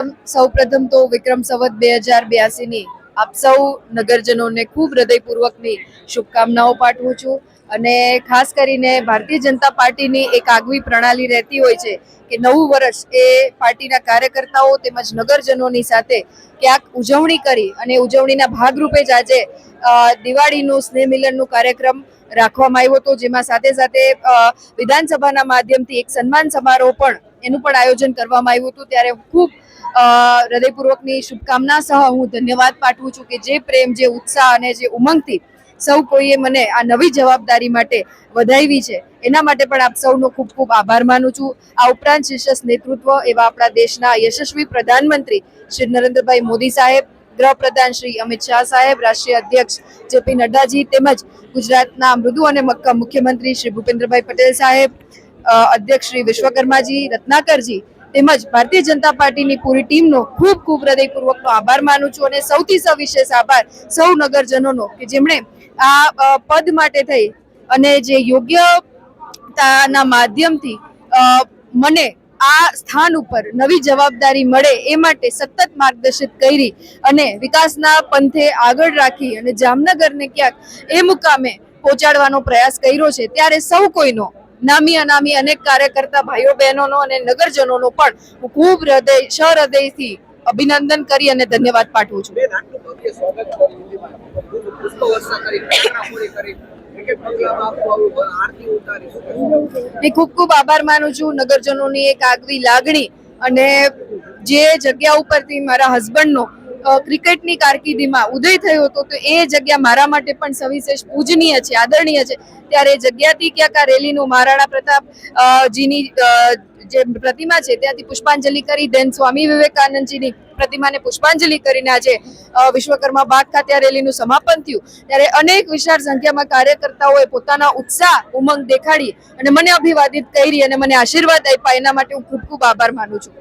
સૌપ્રથમ તો વિક્રમ સંવત બે હજાર બ્યાસીની આપ સૌ નગરજનોને ખૂબ હૃદયપૂર્વકની શુભકામનાઓ પાઠવું છું. અને ખાસ કરીને ભારતીય જનતા પાર્ટીની એક આગવી પ્રણાલી રહેતી હોય છે કે નવું વર્ષ એ પાર્ટીના કાર્યકર્તાઓ તેમજ નગરજનોની સાથે ક્યાંક ઉજવણી કરી અને ઉજવણીના ભાગરૂપે જ આજે દિવાળીનું સ્નેહ મિલનનું કાર્યક્રમ રાખવામાં આવ્યો હતો, જેમાં સાથે સાથે વિધાનસભાના માધ્યમથી એક સન્માન સમારોહ પણ એનું પણ આયોજન કરવામાં આવ્યું હતું. ત્યારે ખૂબ હૃદયપૂર્વકની શુભકામના સહ હું ધન્યવાદ પાઠવું છું કે જે પ્રેમ, જે ઉત્સાહ અને જે ઉમંગથી સૌ કોઈએ મને આ નવી જવાબદારી માટે વધાવી છે. એના માટે પણ આપ સૌનો ખૂબ ખૂબ આભાર માનું છું. આ ઉપરાંત શીર્ષસ નેતૃત્વ એવા આપણા દેશના યશસ્વી પ્રધાનમંત્રી શ્રી નરેન્દ્રભાઈ મોદી સાહેબ ગૃહપ્રધાન શ્રી અમિત શાહ સાહેબ, રાષ્ટ્રીય અધ્યક્ષ જેપી નડ્ડાજી તેમજ ગુજરાતના મૃદુ અને મક્કમ મુખ્યમંત્રી શ્રી ભૂપેન્દ્રભાઈ પટેલ સાહેબ અધ્યક્ષ શ્રી વિશ્વકર્માજી, રત્નાકરજી તેમજ ભારતીય જનતા પાર્ટીની પૂરી ટીમનો ખૂબ ખૂબ હૃદયપૂર્વકનો આભાર માનું છું અને સૌથી સવિશેષ આભાર સૌ નગરજનોનો કે જેમણે આ પદ માટે થઈ અને જે યોગ્યતાના માધ્યમથી મને આ સ્થાન ઉપર નવી જવાબદારી મળે એ માટે સતત માર્ગદર્શિત કરી અને વિકાસના પંથે આગળ રાખી અને જામનગરને ક્યાંક એ મુકામે પહોંચાડવાનો પ્રયાસ કર્યો છે, ત્યારે સૌ કોઈનો નામી અનામી અનેક કાર્યકર્તા ભાઈઓ બહેનોનો અને નગરજનોનો પણ હું ખૂબ હૃદય સહૃદયથી અભિનંદન કરી અને ધન્યવાદ પાઠવું છું. ખૂબ ખૂબ આભાર માનું છું. નગરજનોની એક આગવી લાગણી અને જે જગ્યા ઉપરથી મારા હસબન્ડનો ક્રિકેટની કારકિર્દીમાં ઉદય થયો હતો, તો એ જગ્યા મારા માટે પણ સવિશેષ પૂજનીય છે, આદરણીય છે. ત્યારે જગ્યાથી ક્યાંક આ રેલીનું મહારાણા પ્રતાપ જીની જે પ્રતિમા છે, ત્યાંથી પુષ્પાંજલિ કરી દેન સ્વામી વિવેકાનંદજીની પ્રતિમાને પુષ્પાંજલિ કરીને આજે વિશ્વકર્મા બાગ ખાતે આ રેલીનું સમાપન થયું. ત્યારે અનેક વિશાળ સંખ્યામાં કાર્યકર્તાઓએ પોતાના ઉત્સાહ, ઉમંગ દેખાડી અને મને અભિવાદિત કરી અને મને આશીર્વાદ આપ્યા. એના માટે હું ખૂબ ખૂબ આભાર માનું છું.